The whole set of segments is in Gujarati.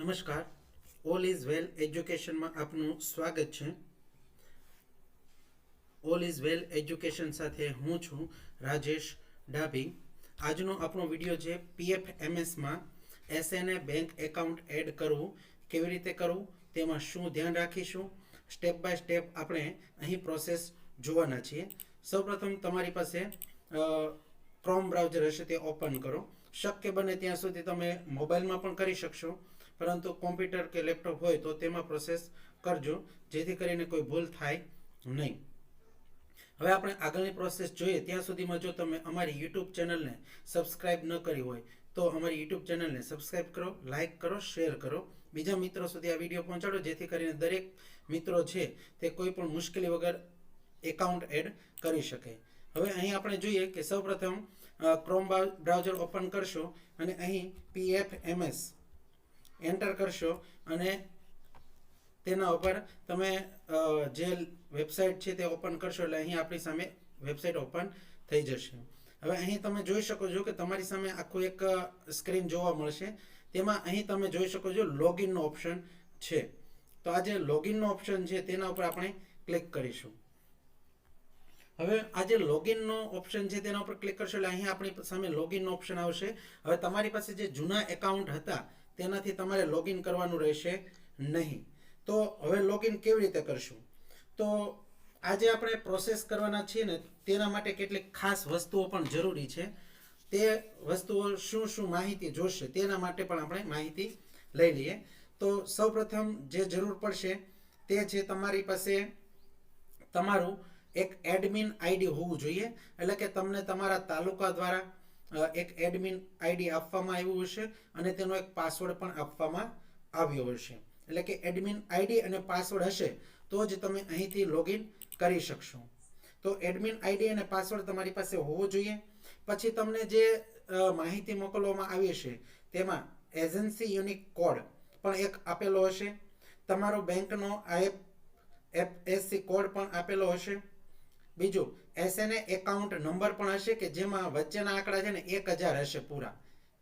નમસ્કાર. ઓલ ઇઝ વેલ એજ્યુકેશનમાં આપનું સ્વાગત છે. ઓલ ઇઝ વેલ એજ્યુકેશન સાથે હું છું રાજેશ ડાભી. આજનો આપણો વીડિયો છે પીએફ એમએસમાં એસએનએ બેંક એકાઉન્ટ એડ કરવું. કેવી રીતે કરવું? તેમાં શું ધ્યાન રાખીશું? સ્ટેપ બાય સ્ટેપ આપણે અહીં પ્રોસેસ જોવાના છીએ. સૌપ્રથમ તમારી પાસે ક્રોમ બ્રાઉઝર હશે તે ઓપન કરો. શક્ય બને ત્યાં સુધી તમે મોબાઈલમાં પણ કરી શકશો. પરંતુ કોમ્પ્યુટર કે લેપટોપ હોય તો તેમાં પ્રોસેસ કરજો, જેથી કરીને કોઈ ભૂલ થાય નહીં. હવે આપણે આગળની પ્રોસેસ જોઈએ. ત્યાં સુધીમાં જો તમે અમારી યુટ્યુબ ચેનલને સબસ્ક્રાઇબ ન કરી હોય, તો અમારી યુટ્યુબ ચેનલને સબસ્ક્રાઇબ કરો લાઇક કરો શેર કરો. બીજા મિત્રો સુધી આ વીડિયો પહોંચાડો, જેથી કરીને દરેક મિત્રો છે તે કોઈ પણ મુશ્કેલી વગર એકાઉન્ટ એડ કરી શકે. હવે અહીં આપણે જોઈએ કે સૌપ્રથમ ક્રોમ બ્રાઉઝર ઓપન કરશો અને અહીં પીએફ એમએસ એન્ટર કરશો અને તેના ઉપર તમે જે વેબસાઇટ છે તે ઓપન કરશો એટલે અહીં આપણી સામે વેબસાઇટ ઓપન થઈ જશે. હવે અહીં તમે જોઈ શકો છો કે તમારી સામે આખું એક સ્ક્રીન જોવા મળશે. તેમાં અહીં તમે જોઈ શકો છો લોગિનનો ઓપ્શન છે. તો આ જે લોગિનનો ઓપ્શન છે તેના ઉપર આપણે ક્લિક કરીશું. હવે આ જે લોગિનનો ઓપ્શન છે તેના ઉપર ક્લિક કરશો એટલે અહીં આપણી સામે લોગિનનો ઓપ્શન આવશે. હવે તમારી પાસે જે જૂના એકાઉન્ટ હતા તેનાથી તમારે લોગિન કરવાનું રહેશે નહીં. તો હવે લોગિન કેવી રીતે કરશું? તો આજે આપણે પ્રોસેસ કરવાના છીએ ને, તેના માટે કેટલીક ખાસ વસ્તુઓ પણ જરૂરી છે. તે વસ્તુઓ શું શું માહિતી જોશે તેના માટે પણ આપણે માહિતી લઈ લઈએ. તો સૌપ્રથમ જે જરૂર પડશે તે છે તમારી પાસે તમારું એક એડમિન આઈડી હોવું જોઈએ. એટલે કે તમને તમારા તાલુકા દ્વારા એક એડમિન આઈડી આપવામાં આવ્યું હશે અને તેનો એક પાસવર્ડ પણ આપવામાં આવ્યો હશે. એટલે કે એડમિન આઈડી અને પાસવર્ડ હશે તો જ તમે અહીંથી લોગિન કરી શકશો. તો એડમિન આઈડી અને પાસવર્ડ તમારી પાસે હોવો જોઈએ. પછી તમને જે માહિતી મોકલવામાં આવી છે તેમાં એજન્સી યુનિક કોડ પણ એક આપેલો હશે. તમારો બેંકનો આઈએફ એફએસસી કોડ પણ આપેલો હશે. બીજું એસએનએ એકાઉન્ટ નંબર પણ હશે કે જેમાં વચ્ચેના આંકડા છે ને એક હજાર હશે પૂરા.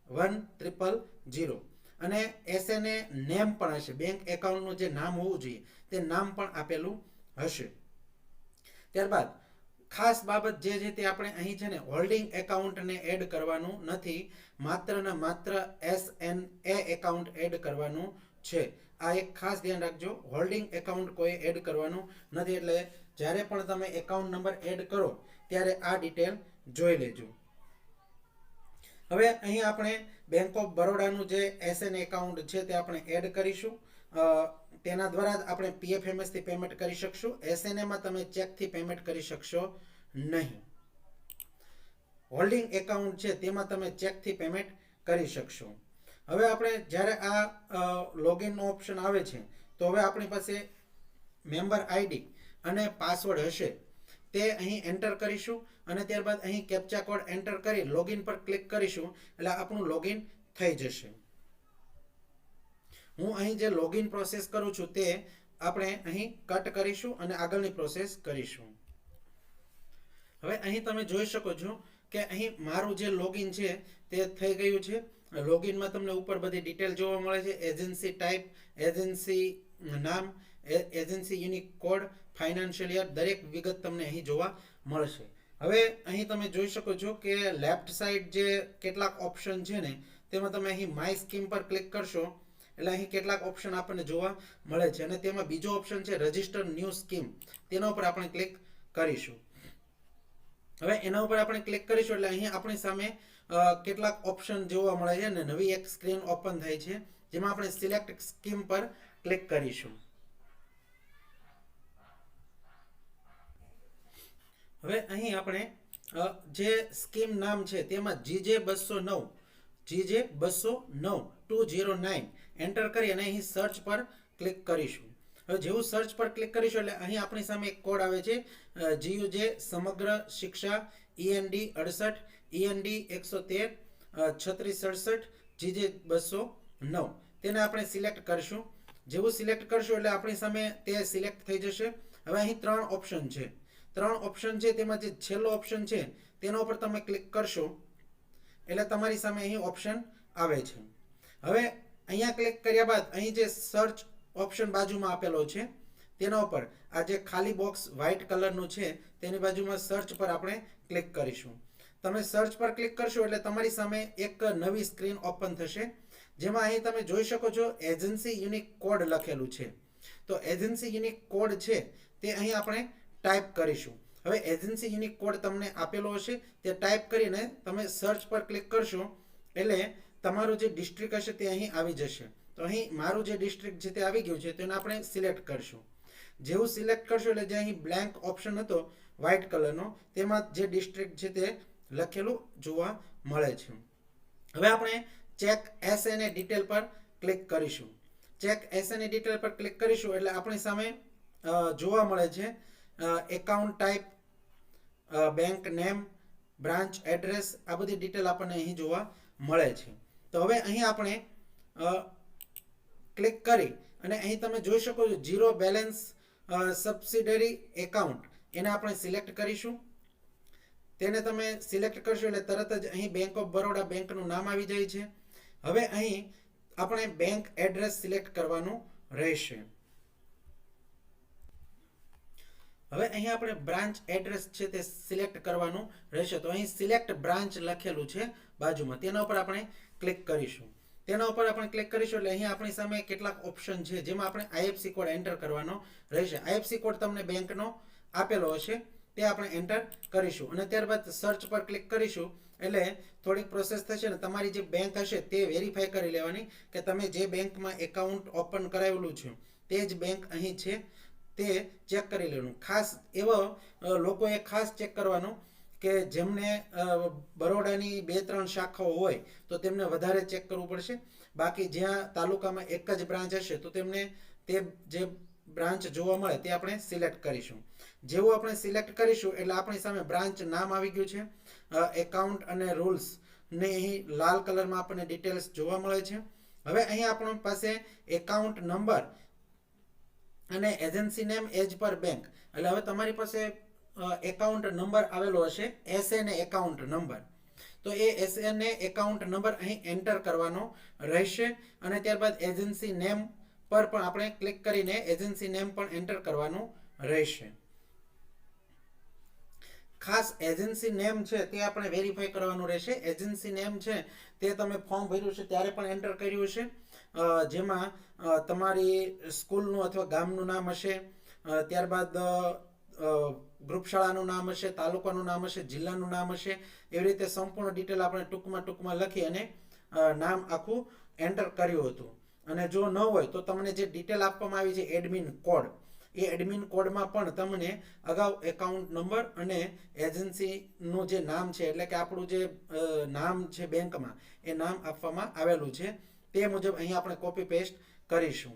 વન ત્રિપલ જીરો અને એસએનએ નેમ પણ હશે. બેંક એકાઉન્ટનું જે નામ હોવું જોઈએ, તે નામ પણ આપેલું હશે. ત્યારબાદ, ખાસ બાબત જે છે તે આપણે અહીં છે ને હોલ્ડિંગ એકાઉન્ટને એડ કરવાનું નથી. માત્ર ને માત્ર S N A account add કરવાનું છે. આ એક ખાસ ધ્યાન રાખજો. હોલ્ડિંગ એકાઉન્ટ કોઈ એડ કરવાનું નથી, એટલે જ્યારે પણ તમે એકાઉન્ટ નંબર એડ કરો, ત્યારે આ ડિટેલ જોઈ લેજો. હવે અહીં આપણે બેંક ઓફ બરોડાનું જે એસએન એકાઉન્ટ છે, તે આપણે એડ કરીશું. તેના દ્વારા જ આપણે પીએફએમએસથી પેમેન્ટ કરી શકશું. એસએનએમાં તમે ચેકથી પેમેન્ટ કરી શકશો નહીં. હોલ્ડિંગ એકાઉન્ટ છે, તેમાં તમે ચેકથી પેમેન્ટ કરી શકશો. હવે આપણે જ્યારે આ લોગિનનો ઓપ્શન આવે છે, તો હવે આપણી પાસે મેમ્બર આઈડી અને પાસવર્ડ હશે. તે અહીં એન્ટર કરીશું અને ત્યારબાદ અહીં કેપ્ચા કોડ એન્ટર કરી લોગિન પર ક્લિક કરીશું, એટલે આપણું લોગિન થઈ જશે. હું અહીં જે લોગિન પ્રોસેસ કરું છું તે આપણે અહીં કટ કરીશું અને આગળની પ્રોસેસ કરીશું. હવે અહીં તમે જોઈ શકો છો કે અહીં મારું જે લોગિન છે તે થઈ ગયું છે. લોગિનમાં તમને ઉપર બધી ડિટેલ જોવા મળે છે. એજન્સી ટાઈપ એજન્સી નામ agency unique code financial year દરેક વિગત તમને અહીં જોવા મળશે. હવે અહીં તમે જોઈ શકો છો કે લેફ્ટ સાઈડ જે કેટલાક ઓપ્શન છે ને, તેમાં તમે અહીં માય સ્કીમ પર ક્લિક કરશો, એટલે અહીં કેટલાક ઓપ્શન આપણને જોવા મળે છે. અને તેમાં બીજો ઓપ્શન છે રજિસ્ટર ન્યૂ સ્કીમ તેના ઉપર આપણે ક્લિક કરીશું. હવે એના ઉપર આપણે ક્લિક કરીશું, એટલે અહીં આપણી સામે કેટલાક ઓપ્શન જોવા મળે છે અને નવી એક સ્ક્રીન ઓપન થાય છે, જેમાં આપણે સિલેક્ટ સ્કીમ પર ક્લિક કરીશું. હવે અહીં આપણે જે સ્કીમ નામ છે તેમાં જીજે બસો નવ જીજે બસો નવ ટુ જીરો નાઇન એન્ટર કરી અને અહીં સર્ચ પર ક્લિક કરીશું. હવે જેવું સર્ચ પર ક્લિક કરીશું એટલે અહીં આપણી સામે એક કોડ આવે છે જીયુજે સમગ્ર શિક્ષા ઈએનડી અડસઠ ઈએનડી એકસો તેર છત્રીસ સડસઠ, જીજે બસો નવ. તેને આપણે સિલેક્ટ કરશું. જેવું સિલેક્ટ કરશું એટલે આપણી સામે તે સિલેક્ટ થઈ જશે. હવે અહીં ત્રણ ઓપ્શન છે. ત્રણ ઓપ્શન છે, તેમાં જે છેલ્લો ઓપ્શન છે, તેના ઉપર તમે ક્લિક કરશો એટલે તમારી સામે અહીં ઓપ્શન આવે છે. હવે અહીંયા ક્લિક કર્યા બાદ અહીં જે સર્ચ ઓપ્શન બાજુમાં આપેલો છે, તેના ઉપર આ જે ખાલી બોક્સ વ્હાઇટ કલરનું છે, તેની બાજુમાં સર્ચ પર આપણે ક્લિક કરીશું. તમે સર્ચ પર ક્લિક કરશો એટલે તમારી સામે એક નવી સ્ક્રીન ઓપન થશે. જેમાં અહીં તમે જોઈ શકો છો એજન્સી યુનિક કોડ લખેલું છે. તો એજન્સી યુનિક કોડ છે તે અહીં આપણે ટાઈપ કરીશું. હવે એજન્સી યુનિક કોડ તમને આપેલો હશે. તે ટાઈપ કરીને તમે સર્ચ પર ક્લિક કરશો એટલે તમારું જે ડિસ્ટ્રિક્ટ હશે તે અહીં આવી જશે. તો અહીં મારું જે ડિસ્ટ્રિક્ટ છે તે આવી ગયું છે તેને આપણે સિલેક્ટ કરશું. જેવું સિલેક્ટ કરશો એટલે જે અહીં બ્લેન્ક ઓપ્શન હતો વ્હાઇટ કલરનો તેમાં જે ડિસ્ટ્રિક્ટ છે તે લખેલું જોવા મળે છે. હવે આપણે check S N A detail પર ક્લિક કરીશું. Check S N A detail પર ક્લિક કરીશું એટલે આપણી સામે જોવા મળે છે account type bank name branch address આ બધી ડિટેલ આપણને અહીં જોવા મળે છે. તો હવે અહીં આપણે ક્લિક કરી અને અહીં તમે જોઈ શકો છો ઝીરો બેલેન્સ સબસિડરી એકાઉન્ટ એને આપણે સિલેક્ટ કરીશું. તેને તમે સિલેક્ટ કરશો એટલે તરત જ અહીં બેંક ઓફ બરોડા બેંકનું નામ આવી જાય છે. હવે અહીં આપણે બેંક એડ્રેસ સિલેક્ટ કરવાનું રહેશે. હવે અહીં આપણે બ્રાન્ચ એડ્રેસ છે તે સિલેક્ટ કરવાનું રહેશે. તો અહીં સિલેક્ટ બ્રાન્ચ લખેલું છે બાજુમાં. તેના ઉપર આપણે ક્લિક કરીશું. તેના ઉપર આપણે ક્લિક કરીશું એટલે અહીં આપણી સામે કેટલાક ઓપ્શન છે. જેમાં આપણે આઈએફસી કોડ એન્ટર કરવાનો રહેશે. આઈએફસી કોડ તમને બેંકનો આપેલો હશે. તે આપણે એન્ટર કરીશું. અને ત્યારબાદ સર્ચ પર ક્લિક કરીશું. એટલે થોડીક પ્રોસેસ થશે ને તમારી જે બેંક હશે તે વેરીફાઈ કરી લેવાની કે તમે જે બેંકમાં એકાઉન્ટ ઓપન કરાવેલું છે, તે જ બેંક અહીં છે, તે ચેક કરી લેવાનું. ખાસ એવો લોકોએ ખાસ ચેક કરવાનું કે જેમને બરોડાની બે ત્રણ શાખાઓ હોય તો તેમને વધારે ચેક કરવું પડશે. બાકી જ્યાં તાલુકામાં એક જ બ્રાન્ચ હશે તો તેમને તે જે બ્રાન્ચ જોવા મળે તે આપણે સિલેક્ટ કરીશું. જેવું આપણે સિલેક્ટ કરીશું એટલે આપણી સામે બ્રાન્ચ નામ આવી ગયું છે. એકાઉન્ટ અને રૂલ્સ ને અહીં લાલ કલરમાં આપણને ડિટેલ્સ જોવા મળે છે. હવે અહીં આપણી પાસે એકાઉન્ટ નંબર અને agency name, as per bank. એટલે હવે તમારી પાસે એકાઉન્ટ નંબર આવેલો હશે એસએન એકાઉન્ટ નંબર. તો એ એસએનએ એકાઉન્ટ નંબર અહીં એન્ટર કરવાનો રહેશે અને ત્યારબાદ એજન્સી નેમ પર પણ આપણે ક્લિક કરીને એજન્સી નેમ પણ એન્ટર કરવાનું રહેશે. ખાસ એજન્સી નેમ છે તે આપણે વેરીફાઈ કરવાનું રહેશે. એજન્સી નેમ છે તે તમે ફોર્મ ભર્યું છે ત્યારે પણ એન્ટર કર્યું છે જેમાં તમારી સ્કૂલનું અથવા ગામનું નામ હશે. ત્યારબાદ ગ્રુપ શાળાનું નામ હશે, તાલુકાનું નામ હશે, જિલ્લાનું નામ હશે. એવી રીતે સંપૂર્ણ ડિટેલ આપણે ટૂંકમાં ટૂંકમાં લખી અને નામ આખું એન્ટર કર્યું હતું. અને જો ન હોય તો તમને જે ડિટેલ આપવામાં આવી છે એડમિન કોડ એ એડમિન કોડમાં પણ તમને અગાઉ એકાઉન્ટ નંબર અને એજન્સીનું જે નામ છે, એટલે કે આપણું જે નામ છે બેંકમાં એ નામ આપવામાં આવેલું છે. તે મુજબ અહીં આપણે કોપી પેસ્ટ કરીશું.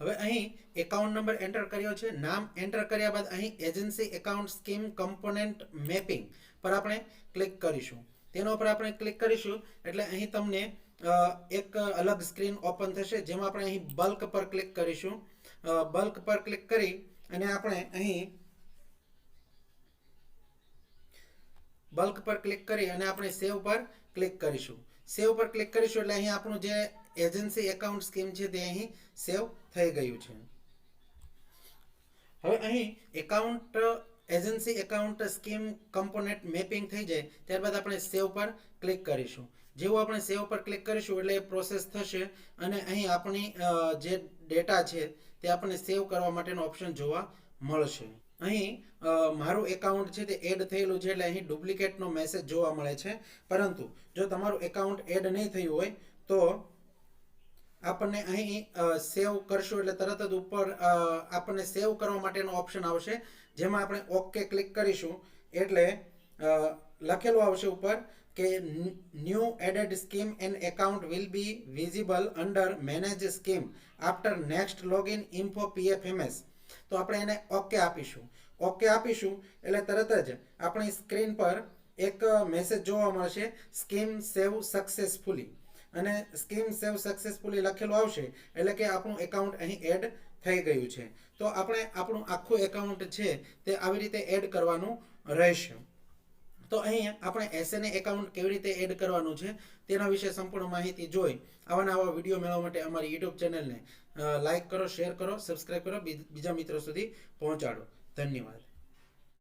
હવે અહીં એકાઉન્ટ નંબર એન્ટર કર્યો છે. નામ એન્ટર કર્યા બાદ અહીં agency account scheme component mapping પર આપણે ક્લિક કરીશું. તેના ઉપર આપણે ક્લિક કરીશું, એટલે અહીં તમને એક અલગ સ્ક્રીન ઓપન થશે, જેમાં આપણે અહીં બલ્ક પર ક્લિક કરીશું. બલ્ક પર ક્લિક કરી અને આપણે અહીં બલ્ક પર ક્લિક કરી અને આપણે સેવ પર ક્લિક કરીશું. સેવ પર ક્લિક કરીશું એટલે અહીં આપણું જે એજન્સી એકાઉન્ટ સ્કીમ છે તે અહીં સેવ થઈ ગયું છે. હવે અહીં account agency account scheme component mapping થઈ જાય, ત્યારબાદ આપણે સેવ પર ક્લિક કરીશું. જેવું આપણે સેવ પર ક્લિક કરીશું એટલે એ પ્રોસેસ થશે અને અહીં આપણી જે ડેટા છે તે આપણને સેવ કરવા માટેનો ઓપ્શન જોવા મળશે. અહીં મારું એકાઉન્ટ છે તે એડ થયેલું છે એટલે અહીં ડુપ્લિકેટનો મેસેજ જોવા મળે છે. પરંતુ, જો તમારું એકાઉન્ટ એડ નહીં થયું હોય, તો આપણને અહીં સેવ કરશું એટલે તરત જ ઉપર આપણને સેવ કરવા માટેનો ઓપ્શન આવશે. જેમાં આપણે ઓકે ક્લિક કરીશું, એટલે લખેલું આવશે ઉપર કે new added scheme and account will be visible under manage scheme after next login info PFMS તો આપણે એને ઓકે આપીશું. ઓકે આપીશું, એટલે તરત જ આપણી સ્ક્રીન પર એક મેસેજ જોવા મળશે સ્કીમ સેવ સક્સેસફુલી અને સ્કીમ સેવ સક્સેસફુલી લખેલું આવશે, એટલે કે આપણું એકાઉન્ટ અહીં એડ થઈ ગયું છે. તો આપણે આપણું આખું એકાઉન્ટ છે તે આવી રીતે એડ કરવાનું રહેશે. તો અહીં આપણે એસએનએ એકાઉન્ટ કેવી રીતે એડ કરવાનું છે તેના વિશે સંપૂર્ણ માહિતી જોઈ. આવા નવા વીડિયો મેળવવા માટે અમારી યુટ્યુબ ચેનલને લાઇક કરો શેર કરો સબસ્ક્રાઈબ કરો. બીજા મિત્રો સુધી પહોંચાડો. ધન્યવાદ.